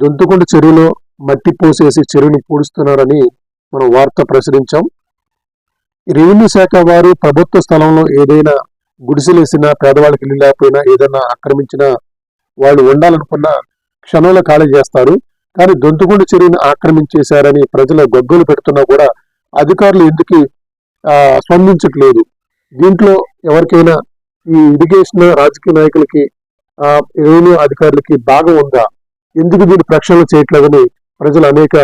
దొంతుకొండ చెరువులో మట్టి పోసేసి చెరువుని పూడుస్తున్నారని మనం వార్త ప్రచురించాం. రెవెన్యూ శాఖ వారు ప్రభుత్వ స్థలంలో ఏదైనా గుడిసెలేసినా పేదవాళ్ళకి ఇల్లు లేకపోయినా ఏదైనా ఆక్రమించినా వాళ్ళు ఉండాలనుకున్న క్షణంలో ఖాళీ చేస్తారు. కానీ దొంతుకొండ చెరువుని ఆక్రమించేశారని ప్రజలు గొగ్గలు పెడుతున్నా కూడా అధికారులు ఎందుకు స్పందించట్లేదు. దీంట్లో ఎవరికైనా ఈ ఇరిగేషన్ రాజకీయ నాయకులకి రెవెన్యూ అధికారులకి భాగం ఉందా? ఎందుకు దీన్ని ప్రక్షాళన చేయట్లేదని ప్రజలు అనేక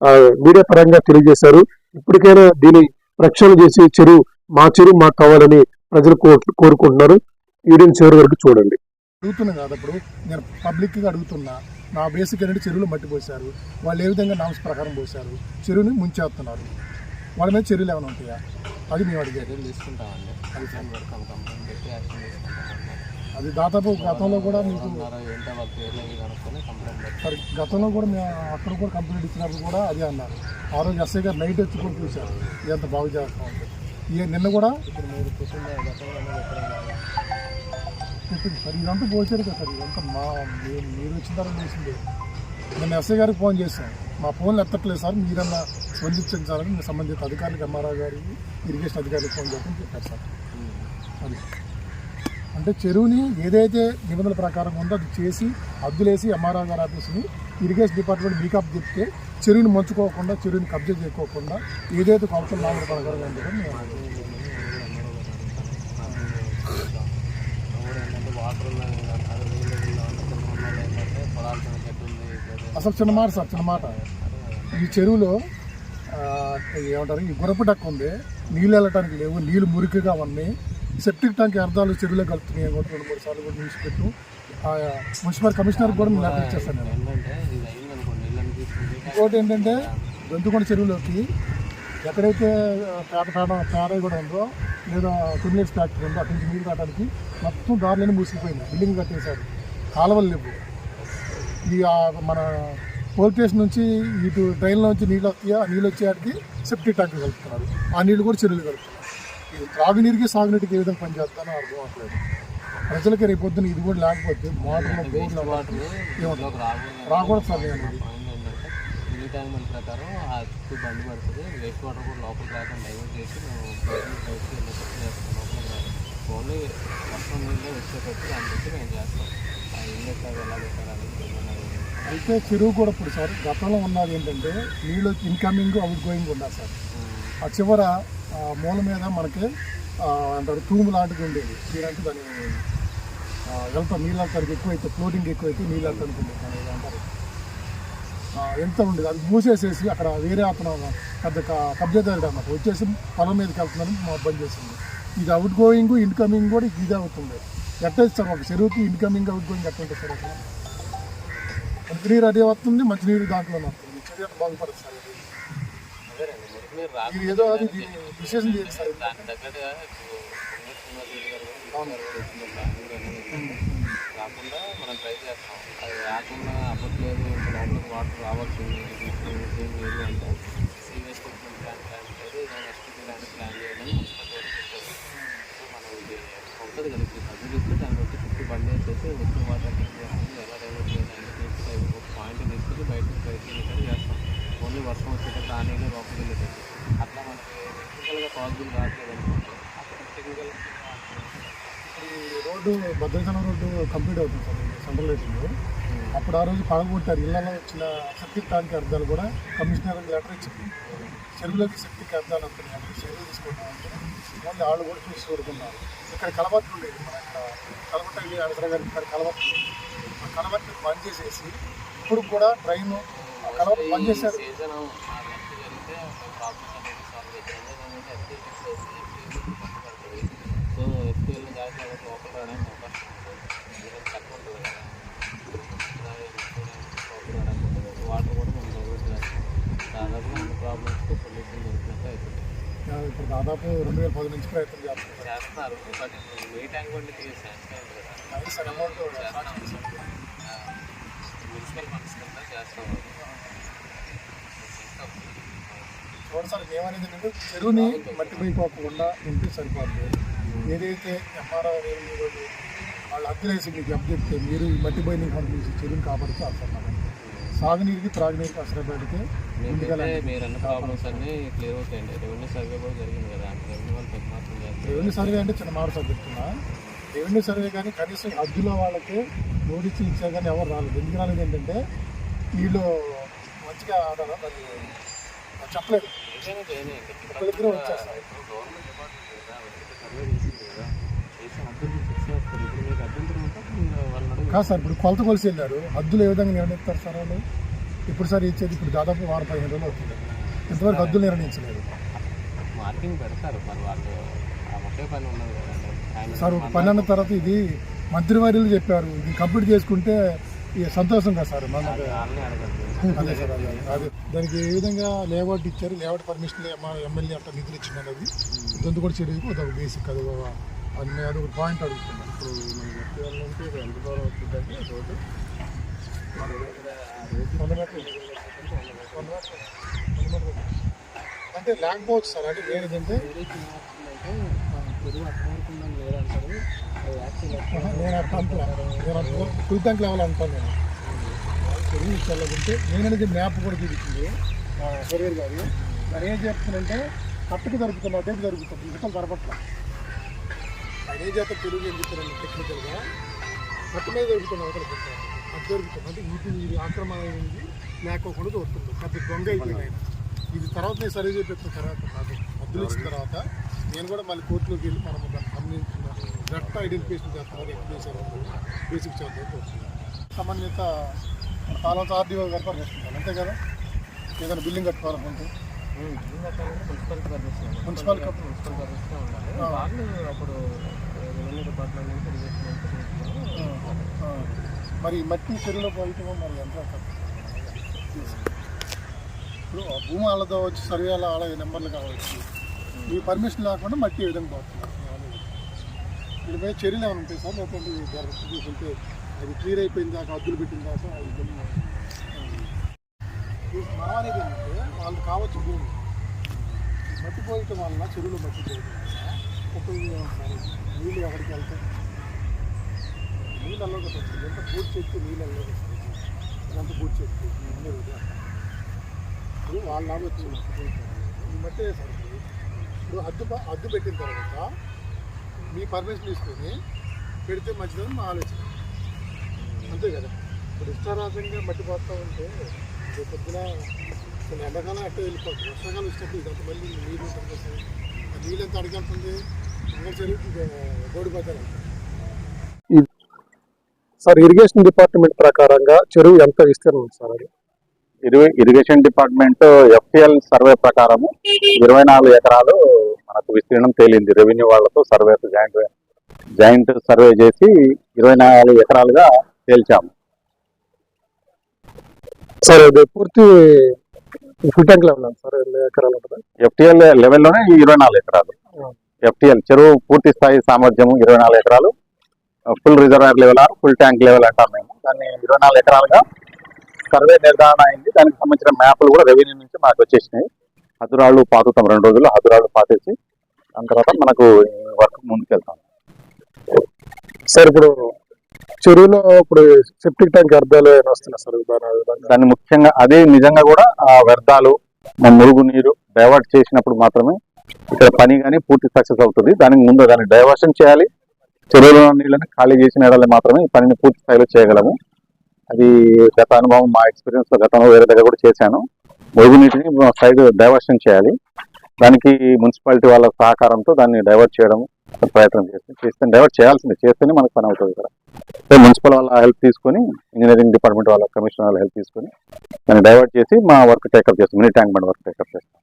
ఆ, మీడియా పరంగా తెలియజేశారు. ఇప్పటికైనా దీన్ని ప్రక్షాళన చేసి చెరువు మా చెరువు మాకు కావాలని ప్రజలు కో- కోరుకుంటున్నారు. వీడియోని చివరి వరకు చూడండి. అడుగుతున్నా కాదు అప్పుడు నేను పబ్లిక్గా అడుగుతున్నా నా బేసిక్ ఏంటంటే చెరువులు మట్టి పోసారు వాళ్ళు ఏ విధంగా నామ్స్ ప్రకారం పోసారు చెరువుని ముంచేస్తున్నారు. వాళ్ళ మీద చర్యలు ఏమైనా ఉంటాయా? అది మేము అడిగేది చర్యలు తీసుకుంటామండి. అది దాని వరకు కంప్లైంట్ పెట్టి యాక్షన్ తీసుకుంటాం అది దాదాపు గతంలో కూడా మీకు సరే గతంలో కూడా మేము అక్కడ కూడా కంప్లైంట్ ఇచ్చినప్పుడు కూడా అదే అన్నారు. ఆ రోజు ఎస్ఐ గారు నైట్ వచ్చి కూడా చూశారు. ఇదంతా బాగు చేస్తా ఉంటుంది ఈ నిన్న కూడా ఇప్పుడు మీరు చెప్పింది సార్ ఇదంతా పోసారు కదా సార్ ఇదంతా మా మీరు మీరు వచ్చిన తర్వాత చేసింది. నేను ఎస్ఐ గారికి ఫోన్ చేశాను మా ఫోన్లు ఎత్తట్లేదు సార్ మీరన్నా అని సంబంధిత అధికారులకు ఎంఆర్ఆర్ గారికి ఇరిగేషన్ అధికారికి ఫోన్ చేస్తాను చెప్పారు సార్. అది. అంటే చెరువుని ఏదైతే నిబంధనల ప్రకారం ఉందో అది చేసి అద్దులేసి ఎంఆర్ఆర్ గారి ఆఫీస్ని ఇరిగేషన్ డిపార్ట్మెంట్ మీకప్ చెప్తే చెరువుని మంచుకోకుండా చెరువుని కబ్జా చేయకోకుండా ఏదైతే కొలతల నామల ప్రకారం అంటే అసలు చిన్న మాట సార్ చిన్న మాట. ఈ చెరువులో ఏమంటారు ఈ గురపు ఉంది. నీళ్ళు వెళ్ళటానికి లేవు నీళ్ళు మురికిగా ఉన్నాయి. సెప్టిక్ ట్యాంక్ అర్థాలు చెరువులో కలుపుతున్నాయి ఒకటి కూడా రెండు మూడు సార్లు కూడా న్యూస్ పెట్టు. ఆ, మున్సిపల్ కమిషనర్ కూడా నేను ఇచ్చేస్తాను నేను. ఇంకోటి ఏంటంటే దొంతుకొండ చెరువులోకి ఎక్కడైతే పేట పేట పేడ కూడా ఉందో లేదా కిమిలేట్స్ ఫ్యాక్టరీ ఉందో అక్కడి నుంచి నీళ్ళు రావడానికి మొత్తం దారిలోనే మూసిపోయింది బిల్డింగ్ కట్టేశారు. కాలువలు లేవు. ఈ మన పోల్ స్టేషన్ నుంచి ఇటు ట్రైన్లో నుంచి నీళ్ళు వస్తాయా? ఆ నీళ్ళు వచ్చేటికి సెప్టిక్ ట్యాంక్ కలుపుతున్నారు. ఆ నీళ్ళు కూడా చెరువులు కలుపుతున్నారు. త్రాగునీరుకి సాగునీటికి ఏ విధంగా పనిచేస్తానో అర్థం అవ్వట్లేదు ప్రజలకి రేపు పొద్దున ఇది కూడా లేకపోతే మోటార్లు బోర్లు వాటర్ ఇంట్లోకి రాకూడదు. సార్ నేను మినీ ప్రకారం ఆ చుట్టూ బండి పడుతుంది. వేస్ట్ వాటర్ కూడా లోపలికి రాకుండా డైవర్ట్ చేసి మేము బయటకు బయటకు వెళ్ళేటట్టు చేస్తాం. లోపలికి రాదు. ఓన్లీ వర్షం నీళ్ళే వచ్చేటట్టు దాన్ని బట్టి మేము చేస్తాం. ఆ ఇల్లు ఎక్కడ ఎలా అయితే చెరువు కూడా ఇప్పుడు సార్ గతంలో ఉన్నది ఏంటంటే నీళ్ళు ఇన్కమింగ్ అవుట్ గోయింగ్ ఉన్నారు సార్ ఆ చివర మూల మీద మనకి అంటారు తూము లాంటిది ఉండేది. మీరంటే దాన్ని వెళ్తా వెళ్తాం నీళ్ళు వెళ్తానికి ఎక్కువైతే ఫ్లోటింగ్ ఎక్కువైతే నీళ్ళు వెళ్తానికి అంటారు. ఎంత ఉండేది? అది మూసేసేసి అక్కడ వేరే అతను పెద్ద క- కబ్జాదారుడు అన్నమాట. వచ్చేసి పొలం మీదకి వెళ్తున్నాను బంద్ చేసింది ఇది అవుట్ గోయింగ్ ఇన్కమింగ్ కూడా ఇది అవుతుంది. ఎట్ట ఇస్తారు ఒక చెరువుకి ఇన్కమింగ్ అవుట్ గోయింగ్ ఎట్ట ఉంటుంది సార్ మంచినీరు అదే వస్తుంది మంచినీరు దాంట్లోనే వస్తుంది చర్య బాగుపడుతుంది? ఇది ఏదో అది విశేషం చేయండి సార్ తగ్గట్టుగా రాకుండా మనం ట్రై చేస్తాం. అది రాకుండా అవ్వట్లేదు ఇంకా లోపలికి వాటర్ రావాల్సింది నీళ్ళు అంటే సీవేజ్ ట్రీట్మెంట్ ప్లాన్ ప్లాన్ లేదు ఏదైనా నెక్స్ట్ ప్లాన్ ప్లాన్ చేయాలని సో మనం ఇది ఉంటుంది కదా. ఇప్పుడు సబ్సిడీ ఇస్తే దాన్ని బట్టి చుట్టూ బండి వేసేసి వచ్చిన వాటర్ ఎలా డైవర్ట్ చేయాలి పాయింట్ తీసుకుని బయటకు ఓన్లీ వర్షం వచ్చేటప్పుడు ఆ నీళ్ళు లోపలికి అట్లా మనకి టెక్నికల్గా possible technical road Bhadrachalam road complete అవుతుంది సార్ సెంట్రల్ లైటింగ్. అప్పుడు ఆ రోజు పడగొట్టారు. ఇళ్ళలో వచ్చిన సెప్టిక్ ట్యాంక్ అర్థాలు కూడా కమిషనర్ లెటర్ ఇచ్చింది. చెరువులోకి సెప్టిక్ అర్థాలు వస్తున్నాయి చెరువు తీసుకుంటామంటే మళ్ళీ వాళ్ళు కూడా చూసి చూడుకున్నారు ఇక్కడ కలబట్టు ఉండేది మన ఇక్కడ కలబట్ట అవసరం గారి ఇక్కడ కలబట్టు కలబట్టి బంద్ చేసేసి ఇప్పుడు కూడా ట్రైన్ ఆ కలబట్టు బంద్ చేశారు సీజన్ జరిగితే ప్రాబ్లమ్స్ అనేది సాల్వ్ అవుతుంది ఎఫ్టీఎల్ సో ఎఫ్టీఎల్ జాగ్రత్త లోపల రావడానికి అవకాశం ఉంటుంది. ఎందుకంటే తక్కువ ఉంటుంది కదా. లోపల రావడానికి ఉంటుంది. వాటర్ కూడా మనం డైవర్ట్ చేస్తాం దాదాపుగా అన్ని ప్రాబ్లమ్స్కి సొల్యూషన్ దొరికినట్టు అవుతుంది ఆ, ఇప్పుడు దాదాపు రెండు వేల పది నుంచి ప్రయత్నం చేస్తున్నారు. చేస్తున్నారు. బట్ ఏ ట్యాంక్ అది సార్ అమౌంట్ మున్సిపల్ ఫండ్స్ కింద చేస్తాం చూడండి సార్ ఏమనేది ఏంటంటే చెరువుని మట్టి పోయిపోకుండా ఉంటే సరిపోతుంది ఏదైతే ఎంఆర్ఆర్ రెవెన్యూ వాళ్ళు అద్దెలేసి మీకు అప్ చెప్తే మీరు ఈ మట్టి పోయిన కంపెనీస్ చెరువుని కాపాడుతూ వస్తున్నారు సాగునీరుకి త్రాగునీరుకి అవసరం పెడితే మీరు అన్న ప్రాబ్లమ్స్ అన్ని క్లియర్ అవుతాయండి. రెవెన్యూ సర్వే కూడా జరిగింది కదా. రెవెన్యూ వాళ్ళు పెద్ద మాత్రం చేస్తారు రెవెన్యూ సర్వే అంటే చిన్న మాట చెప్తున్నా. రెవెన్యూ సర్వే కానీ కనీసం హద్దులో వాళ్ళకి నోటీస్ ఇచ్చా కానీ ఎవరు రాలేదు. ఎందుకు రాలేదు ఏంటంటే వీళ్ళు మంచిగా ఆడారా దాన్ని చెప్పలేదు. వచ్చేస్తారు కదా. సార్ ఇప్పుడు కొలత కొలిసి వెళ్ళారు. హద్దులు ఏ విధంగా నిర్ణయిస్తారు సార్ వాళ్ళు? ఇప్పుడు సార్ ఇచ్చేది ఇప్పుడు దాదాపు వారం పదిహేను రోజులు అవుతుంది. ఇంతవరకు హద్దులు నిర్ణయించలేదు. మార్కింగ్ పెడతారు. మరి వాళ్ళు ఆ ఒకే పని ఉన్నది కదండి ఆయన సార్ ఒక పని అన్న తర్వాత ఇది మంత్రివర్యులు చెప్పారు. ఇది కంప్లీట్ చేసుకుంటే సంతోషం కదా సార్? మన అదే సార్ అదే అదే దానికి ఏ విధంగా లేఅవుట్ ఇచ్చారు లేఅవుట్ పర్మిషన్ మా ఎమ్మెల్యే అట్లా నిధులు ఇచ్చినారు అది ఇదంతా కూడా చర్యకు అదొక బేసిక్ అది అది ఒక పాయింట్ అడుగుతున్నాను ఇప్పుడు వాళ్ళ నుంచి ఇది ఎంత దూరం వచ్చిందంటే రోడ్డు వంద మీటర్లు. వంద మీటర్లు. వంద మీటర్లు. అంటే లేకపోవచ్చు సార్ అంటే ఏంటంటే నేను అట్లా అంటున్నా నేను ట్యాంక్ లెవెల్ అంటాను నేను చెరువు చల్లకుంటే నేననేది మ్యాప్ కూడా చూపించింది కొరియర్ గారు. మరి ఏం చెప్తున్నానంటే కట్టుకు దొరుకుతున్నా డేట్ దొరుకుతుంది మిగతా దొరకట్లా ఏం చేస్తే తెలుగు ఏం చెప్తారండి టెక్నికల్గా కట్టు మీద దొరుకుతుంది అవతల అది దొరుకుతుంది అంటే ఇది ఇది ఆక్రమణ అయింది లేకోకుండా దొరుకుతుంది పెద్ద దొంగ అయిపోయింది ఆయన. ఇది తర్వాత నేను సర్వే చేపించిన తర్వాత నాకు మద్దులు ఇచ్చిన తర్వాత నేను కూడా మళ్ళీ కోర్టులోకి వెళ్ళి మనం సంబంధించిన కరెక్ట్ ఐడెంటిఫికేషన్ చేస్తున్నారు ఎక్కడ చేశారు. బేసిక్ చేద్దాం సంబంధిత కాలం ఆర్డీఓ గారు పర్మిషన్ అంతే కదా? ఏదైనా బిల్డింగ్ కట్టుకోవాలనుకుంటే. మున్సిపల్ మరి మట్టి చెరువులో పోయటం మరి ఎంత? ఇప్పుడు భూమి వాళ్ళతో వచ్చి సర్వే వాళ్ళ నెంబర్లు కావచ్చు. ఈ పర్మిషన్ లేకుండా మట్టి ఏ విధంగా పోతున్నారు ఇక్కడ పోయి చర్యలు ఏమైనా ఉంటాయి సార్? లేకపోతే అది క్లియర్ అయిపోయిన దాకా అద్దులు పెట్టిన దాకా అది మనం అనేది ఏంటంటే వాళ్ళు కావచ్చు భూమి. ఈ మట్టి పోయటం వలన చెరువులో మట్టి పోయటం ఉపయోగం నీళ్ళు ఎవరికి వెళ్తాయి? నీళ్ళు అల్లగా వస్తుంది ఎంత బూట్ చెట్టు నీళ్ళు అల్లగా ఎంత పూర్తి బూట్ చెట్టు ఇప్పుడు వాళ్ళ నాన్న వచ్చి ఈ మట్టి వేసారు ఇప్పుడు అద్దు అద్దు పెట్టిన తర్వాత మీ పర్మిషన్ తీసుకొని పెడితే మంచిదని మా ఆలోచన. అంతే కదా. ఇప్పుడు ఇష్టారాజ్యంగా మట్టి పోతా ఉంటే రేపు పొద్దున అసలు ఎండాకాలం అట్టే వెళ్ళిపోతుంది. వర్షాకాలం వచ్చినప్పుడు ఇదంతా మళ్ళీ నీళ్ళు ఉంటుంది ఆ నీళ్ళు ఎంత అడిగెళ్తుంది కంపల్సరీ గోడిపోతారు సార్ ఇరిగేషన్ డిపార్ట్మెంట్ ప్రకారంగా చెరువు ఎంత విస్తీర్ణం ఉంది సార్ అది? ఇరిగే ఇరిగేషన్ డిపార్ట్మెంట్ ఎఫ్టిఎల్ సర్వే ప్రకారము ఇరవై నాలుగు ఎకరాలు మనకు విస్తీర్ణం తేలింది. రెవెన్యూ వాళ్ళతో సర్వే జాయింట్ జాయింట్ సర్వే చేసి ఇరవై నాలుగు ఎకరాలుగా తేల్చాము. సార్ అది పూర్తి ఫుల్ ట్యాంక్ లెవెల్ సార్ ఎన్ని ఎకరాలు ఉంటుంది? ఎఫ్టిఎల్ లెవెల్లోనే ఇరవై నాలుగు ఎకరాలు. ఎఫ్టిఎల్ చెరువు పూర్తి స్థాయి సామర్థ్యము ఇరవై నాలుగు ఎకరాలు. Full reservoir level or full tank level అంటాం మేము. దాన్ని ఇరవై నాలుగు ఎకరాలుగా సర్వే నిర్ధారణ అయింది. దానికి సంబంధించిన మ్యాప్లు కూడా రెవెన్యూ నుంచి మాకు వచ్చేసినాయి. హదురాళ్ళు పాతుతాం రెండు రోజులు హదురాళ్ళు పాతేసి దాని తర్వాత మనకు వర్క్ ముందుకెళ్తాం. సార్ ఇప్పుడు చెరువులో ఇప్పుడు సెప్టిక్ ట్యాంక్ వ్యర్థాలు వస్తున్నాయి సార్? దాన్ని ముఖ్యంగా అదే నిజంగా కూడా ఆ వ్యర్థాలు మురుగు నీరు డైవర్ట్ చేసినప్పుడు మాత్రమే ఇక్కడ పని కానీ పూర్తి సక్సెస్ అవుతుంది. దానికి ముందు దాన్ని డైవర్షన్ చేయాలి. చెరువులో నీళ్ళని ఖాళీ చేసిన ఎడల మాత్రమే ఈ పనిని పూర్తి స్థాయిలో చేయగలము. అది గత అనుభవం మా ఎక్స్పీరియన్స్లో గతంలో వేరే దగ్గర కూడా చేశాను. మురుగు నీటిని సైడ్ డైవర్షన్ చేయాలి. దానికి మున్సిపాలిటీ వాళ్ళ సహకారంతో దాన్ని డైవర్ట్ చేయడం ప్రయత్నం చేస్తే చేస్తే డైవర్ట్ చేయాల్సిందే. చేస్తేనే మనకు పని అవుతుంది ఇక్కడ. మున్సిపల్ వాళ్ళ హెల్ప్ తీసుకొని ఇంజనీరింగ్ డిపార్ట్మెంట్ వాళ్ళ కమిషనర్ వాళ్ళ హెల్ప్ తీసుకొని దాన్ని డైవర్ట్ చేసి మా వర్క్ టేకప్ చేస్తాం mini tank bund work take up చేస్తాం.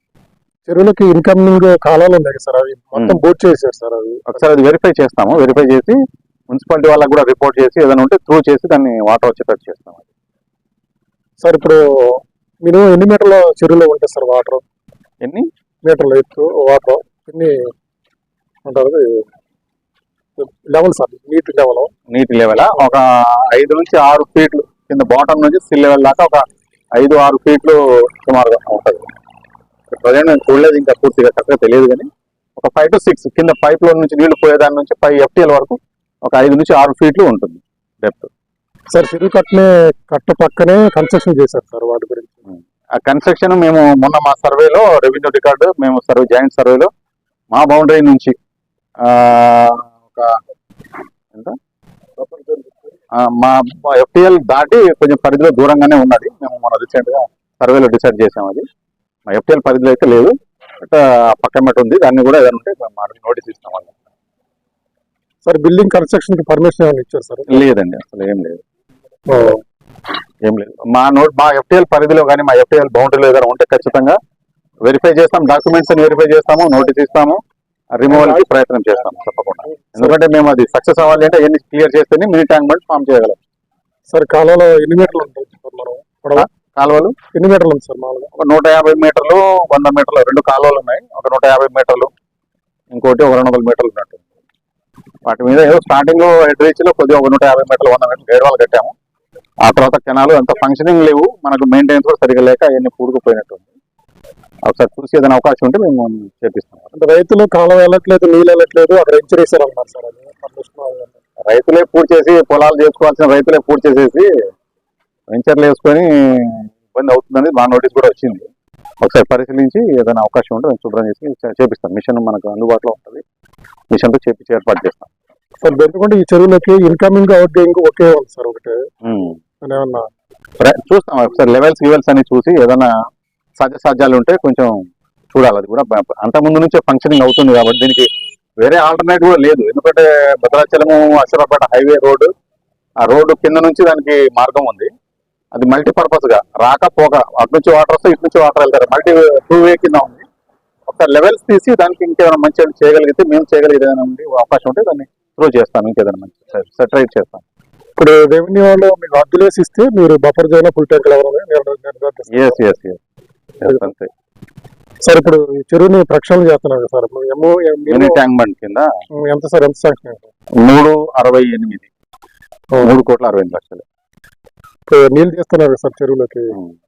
చెరువులకి ఇన్కమింగ్ కాలాలు ఉన్నాయి సార్ అవి మొత్తం బోట్ చేశారు సార్ అవి. ఒకసారి అది వెరిఫై చేస్తాము వెరిఫై చేసి మున్సిపాలిటీ వాళ్ళకి కూడా రిపోర్ట్ చేసి ఏదైనా ఉంటే త్రూ చేసి దాన్ని వాటర్ వచ్చేటట్టు చేస్తాం సార్ ఇప్పుడు మినిమం ఎన్ని మీటర్ల చెరువులో ఉంటుంది సార్ వాటర్ ఎన్ని? మీటర్ల ఎత్తు వాటర్ ఎన్ని అంటారు లెవెల్ సార్ నీటి లెవెల్. నీటి లెవెల్? ఒక ఐదు నుంచి ఆరు ఫీట్లు కింద బాటమ్ నుంచి సిల్ లెవెల్ దాకా ఒక ఐదు ఆరు ఫీట్లు సుమారుగా ఉంటుంది. ప్రజెంట్ నేను చూడలేదు ఇంకా పూర్తిగా కరెక్ట్గా తెలియదు కానీ ఒక ఫైవ్ టు సిక్స్ కింద పైప్లో నుంచి నీళ్ళు పోయేదాని నుంచి ఫైవ్ ఎఫ్టీఎల్ వరకు ఒక ఐదు నుంచి ఆరు ఫీట్లు ఉంటుంది డెప్త్ సార్ చెరువు కట్టనే కట్ట పక్కనే కన్స్ట్రక్షన్ చేశారు సార్ వాటి గురించి. ఆ కన్స్ట్రక్షన్ మేము మొన్న మా సర్వేలో రెవెన్యూ రికార్డు మేము సర్వే జాయింట్ సర్వేలో మా బౌండరీ నుంచి ఆ, ఒక ఎంత? ఆ, మా ఎఫ్టిఎల్ దాటి కొంచెం పరిధిలో దూరంగానే ఉన్నది. మేము మన రీసెంట్గా సర్వేలో డిసైడ్ చేసాం అది. మా ఎఫ్టిఎల్ పరిధిలో అయితే లేదు. బట్ పక్కన మెట్ ఉంది. దాన్ని కూడా ఏదైనా ఉంటే నోటీస్ ఇస్తాం వాళ్ళకి. సార్ బిల్డింగ్ కన్స్ట్రక్షన్కి పర్మిషన్ ఏమైనా ఇచ్చారు సార్? లేదండి. అసలు ఏం లేదు. ఏం లేదు. మా నోట్ మా ఎఫ్టిఎల్ పరిధిలో కానీ మా ఎఫ్టిఎల్ బౌండరీలో ఏదైనా ఉంటే ఖచ్చితంగా వెరిఫై చేస్తాం. డాక్యుమెంట్స్ వెరిఫై చేస్తాము నోటీస్ ఇస్తాము. రిమూవల్కి ప్రయత్నం చేస్తాం తప్పకుండా. ఎందుకంటే మేము అది సక్సెస్ అవ్వాలి అంటే ఎన్ని క్లియర్ చేస్తేనే మినీ ట్యాంక్ బండ్ ఫామ్ చేయగలం. సార్ కాలంలో ఎన్ని మీటర్లు ఉంటుంది సార్ మనం? పొడవు కాలువలు? ఎన్ని మీటర్లు ఉంది సార్ మామూలుగా? ఒక నూట యాభై మీటర్లు వంద మీటర్లు రెండు కాలువలు ఉన్నాయి. ఒక నూట యాభై మీటర్లు ఇంకోటి ఒక రెండు వందల మీటర్లు ఉన్నట్టు వాటి మీద ఏదో స్టార్టింగ్ హెడ్ రీచ్లో కొద్దిగా ఒక నూట యాభై మీటర్లు వంద మీటర్లు గైడ్ వాళ్ళు కట్టాము. ఆ తర్వాత కెనాలు అంత ఫంక్షనింగ్ లేవు మనకు మెయింటెనెన్స్ కూడా సరిగా లేక అవన్నీ పూడుకుపోయినట్టు ఉంది. ఒకసారి చూసి ఏదైనా అవకాశం ఉంటే మేము చేపిస్తాం. అంటే రైతులు కాలం వెళ్ళట్లేదు నీళ్ళు వెళ్ళట్లేదు అక్కడ ఎంచరేసారు అన్నారు సార్. రైతులే పూర్తి చేసి పొలాలు చేసుకోవాల్సిన రైతులే పూర్తి చేసేసి వెంచర్లు వేసుకొని ఇబ్బంది అవుతుందని మా నోటీస్ కూడా వచ్చింది. ఒకసారి పరిశీలించి ఏదైనా అవకాశం ఉంటే మేము శుభ్రం చేసి చేపిస్తాం. మిషన్ మనకు అందుబాటులో ఉంటుంది. మిషన్తో చేపించి ఏర్పాటు చేస్తాం. సార్ ఎందుకంటే ఈ చెరువులకి ఇన్కమింగ్ అవుట్ గోయింగ్ ఒకే ఉంది సార్ ఒకటి. చూస్తాం. ఒకసారి లెవెల్స్ గివెల్స్ అని చూసి ఏదైనా సాధ్యాలు ఉంటే కొంచెం చూడాలి అది కూడా. అంత ముందు నుంచే ఫంక్షనింగ్ అవుతుంది కాబట్టి దీనికి వేరే ఆల్టర్నేటివ్ కూడా లేదు. ఎందుకంటే భద్రాచలము అశ్వరాపేట హైవే రోడ్డు ఆ రోడ్డు కింద నుంచి దానికి మార్గం ఉంది. అది మల్టీపర్పస్గా. రాక పోక అటు నుంచి వాటర్ వస్తే ఇటు నుంచి వాటర్ వెళ్తారు. మల్టీ టూ వే కింద ఉంది. ఒకసారి లెవెల్స్ తీసి దానికి ఇంకేమైనా మంచి చేయగలిగితే మేము చేయగలిగేది ఏదైనా ఉంది అవకాశం ఉంటే దాన్ని త్రూ చేస్తాం. ఇంకేదైనా మంచి సెటరైట్ చేస్తాం. ఇప్పుడు రెవెన్యూ వాళ్ళు మీకు అడ్డులేసి ఇస్తే మీరు బఫర్ జోన్ ఫుల్ ట్యాంక్ నిర్ధారిస్తారు ఎస్ ఎస్ ఎస్ అంతే సార్ ఇప్పుడు ఈ చెరువుని ప్రక్షాళన చేస్తున్నారు సార్. ఇప్పుడు ఎమ్మో మినీ ట్యాంక్ బండ్ కింద ఎంత సార్? ఎంత శాంక్షన్ అయింది? మూడు అరవై ఎనిమిది. మూడు కోట్ల అరవై ఎనిమిది లక్షలు. ఇప్పుడు నీళ్ళు తీస్తున్నారు కదా సార్ చెరువులోకి.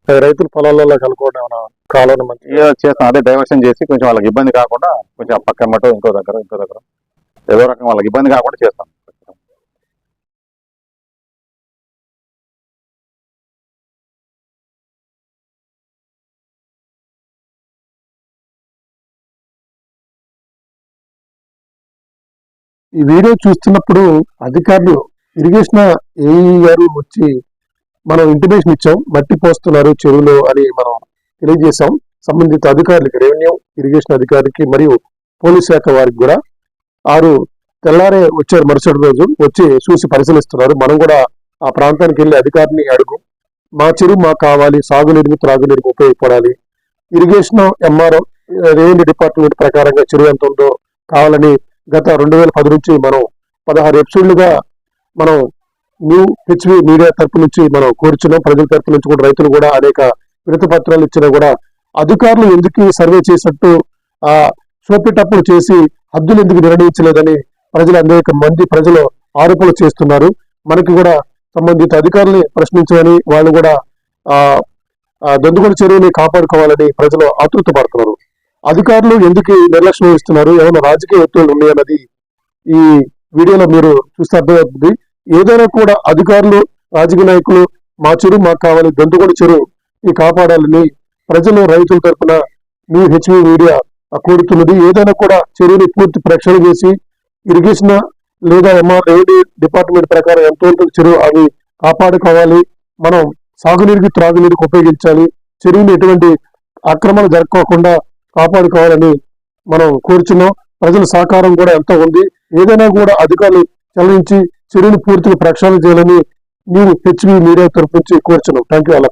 అది రైతుల పొలాలలో కలుపుకోవడం ఏమైనా కాలం మంచి చేస్తాం అదే డైవర్షన్ చేసి కొంచెం వాళ్ళకి ఇబ్బంది కాకుండా కొంచెం ఆ పక్క మటో ఇంకో దగ్గర ఇంకో దగ్గర. ఏదో రకం వాళ్ళకి ఇబ్బంది కాకుండా చేస్తాం. ఈ వీడియో చూస్తున్నప్పుడు అధికారులు ఇరిగేషన్ ఏఈ గారు వచ్చి మనం ఇంటిమేషన్ ఇచ్చాం. మట్టి పోస్తున్నారు చెరువులో అని మనం తెలియజేశాం. సంబంధిత అధికారులకి రెవెన్యూ ఇరిగేషన్ అధికారికి మరియు పోలీస్ శాఖ వారికి కూడా ఆరు తెల్లారే వచ్చారు మరుసటి రోజు వచ్చి చూసి పరిశీలిస్తున్నారు. మనం కూడా ఆ ప్రాంతానికి వెళ్ళి అధికారిని అడుగు మా చెరువు మాకు కావాలి సాగునీరుకి త్రాగునీరుకు ఉపయోగపడాలి. ఇరిగేషన్ ఎంఆర్ఓ రెవెన్యూ డిపార్ట్మెంట్ ప్రకారంగా చెరువు ఎంత ఉందో కావాలని గత రెండు వేల పది నుంచి మనం పదహారు ఎపిసోడ్లుగా మనం న్యూ హెచ్వి మీడియా తరపు నుంచి మనం కోరుచున్నాం. ప్రజల తరపు నుంచి కూడా రైతులు కూడా అనేక వినతి పత్రాలు ఇచ్చినా కూడా అధికారులు ఎందుకు సర్వే చేసినట్టు ఆ చూపేటప్పుడు చేసి హద్దులు ఎందుకు నిర్ణయించలేదని ప్రజలు అనేక మంది ప్రజలు ఆరోపణలు చేస్తున్నారు. మనకి కూడా సంబంధిత అధికారుల్ని ప్రశ్నించమని వాళ్ళు కూడా ఆ ఆ చెరువుని కాపాడుకోవాలని ప్రజలు ఆతృత పడుతున్నారు అధికారులు ఎందుకు నిర్లక్ష్యం వహిస్తున్నారు ఏమైనా రాజకీయ ఒత్తిళ్ళు ఉన్నాయన్నది ఈ వీడియోలో మీరు చూస్తే అర్థమవుతుంది. ఏదైనా కూడా అధికారులు రాజకీయ నాయకులు మా చెరువు మాకు కావాలి దొంతుగొండ చెరువు ఈ కాపాడాలని ప్రజలు రైతుల తరపున మీ హెచ్వి మీడియా కోరుతున్నది. ఏదైనా కూడా చెరువుని పూర్తి ప్రక్షణ చేసి ఇరిగేషన్ లేదా ఎంఆర్ రెవెన్యూ డిపార్ట్మెంట్ ప్రకారం ఎంత ఉంటుంది చెరువు అవి కాపాడుకోవాలి. మనం సాగునీరుకి త్రాగునీరుకి ఉపయోగించాలి. చెరువుని ఎటువంటి ఆక్రమణ జరగకోకుండా కాపాడుకోవాలని మనం కోరుచున్నాం. ప్రజల సహకారం కూడా ఎంతో ఉంది. ఏదైనా కూడా అధికారులు చెల్లించి చెరువును పూర్తిగా ప్రక్షాళన చేయాలని మీరు హెచ్వి మీడియా తరపు నుంచి కోరుచున్నాం. థ్యాంక్ యూ అలా.